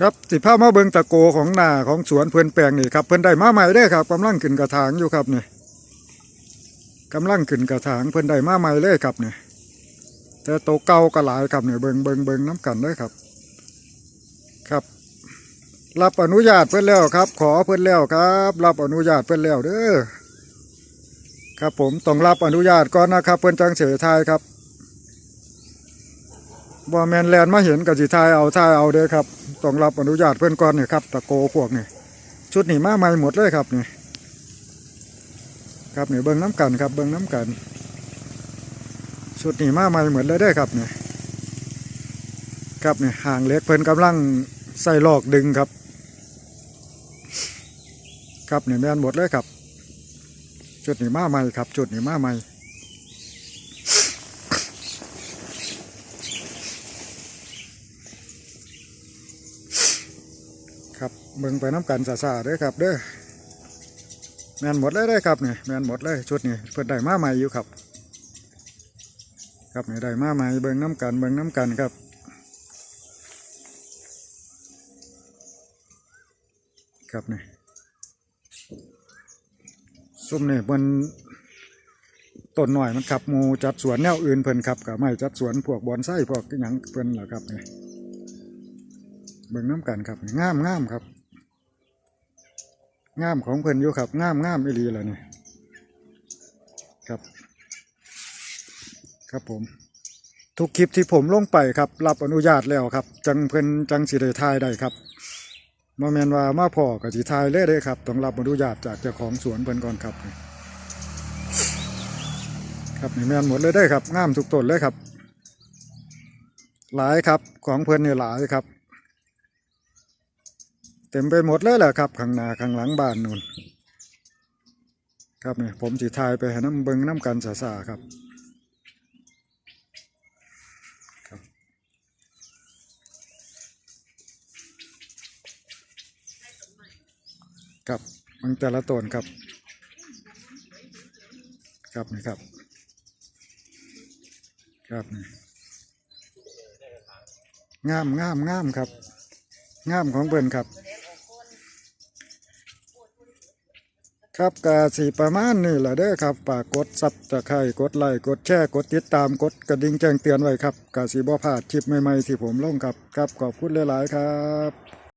ครับสิพามาเบิงตะโกของหน้าของสวนเพื่อนแปลงนี่ครับเพิ่อนได้มาใหม่เด้ครับกำลังขึ้นกระถางอยู่ครับเนี่ยกำลังขึ้นกระถางเพิ่อนได้มาใหม่เลยครับเนี่ยแต่โตเก่าก็หลายครับเนี่ยเบิงเบิงเบิงน้ำกันเด้ครับ ครับ รับอนุญาตเพิ่อนแล้วครับ ขอเพิ่อนแล้วครับ รับอนุญาตเพิ่อนแล้วเด้อครับผมต้องรับอนุญาตก่อนนะครับ เพิ่อนจังเฉยทายครับบ่แมนแลนมาเห็นกับสิทายเอาทายเอาเด้อครับ ต้องรับอนุญาตเพื่อนก่อนเนี่ยครับตะโกพวกนี่ชุดนี่มาใหม่หมดเลยครับนี่ครับนี่เบิ้งน้ำกันครับเบิ้งน้ำกัน ชุดนี่มาใหม่หมดเลยได้ครับเนี่ยครับนี่ห่างเล็กเพิ่นกำลังใส่ลอกดึงครับ ครับนี่แมนหมดเลยครับ ชุดนี่มาใหม่ครับ ชุดนี่มาใหม่ ครับเบิ่งไปน้ำกันซาซาๆเด้อครับ เด้อแมนหมดเลยเด้ครับนี่แมนหมดเลยชุดนี้เพิ่นได้มาใหม่อยู่ครับ ครับนี่ได้มาใหม่เบิ่งน้ำกันเบิ่งน้ำกันครับครับนี่ซุ่มนี่มันต้นหน่อยมันขับมูจัดสวนแนวอื่นเพิ่นครับกับไม่จัดสวนพวกบอนไส้พวกหยังเพิ่นเหรอครับนี่ เบิ่งน้ำกันครับงามงามครับงามของเพิ่นอยู่ครับงามงามอีหลีเลยนี่ครับ ครับผม ทุกคลิปที่ผมลงไปครับรับอนุญาตแล้วครับ จังเพิ่นจังสิได้ทายได้ครับมาแมนว่ามาพอกับสิทายเลยเด้ครับต้องรับอนุญาตจากเจ้าของสวนเพิ่นก่อนครับ ครับนี่แมนหมดเลยได้ครับงามทุกต้นเลยครับ หลายครับของเพิ่นนี่ยหลายครับ เต็มไปหมดเลยแหละครับข้างหน้าข้างหลังบ้านนู่นครับนี่ผมจีทายไปห้น้ำเบิงน้ำกันสาสาครับครับมันแต่ละต้นครับ ครับนี่ครับ ครับงามงามงามครับ งามของเพิ่นครับ ครับกาสีประมาณนี่แหละเด้อครับฝากกดซับตะไคร่กดไลค์กดแชร์กดติดตามกดกระดิ่งแจ้งเตือนไว้ครับกาสีบ่พลาดคลิปใหม่ๆที่ผมลงครับครับขอบคุณหลายๆครับ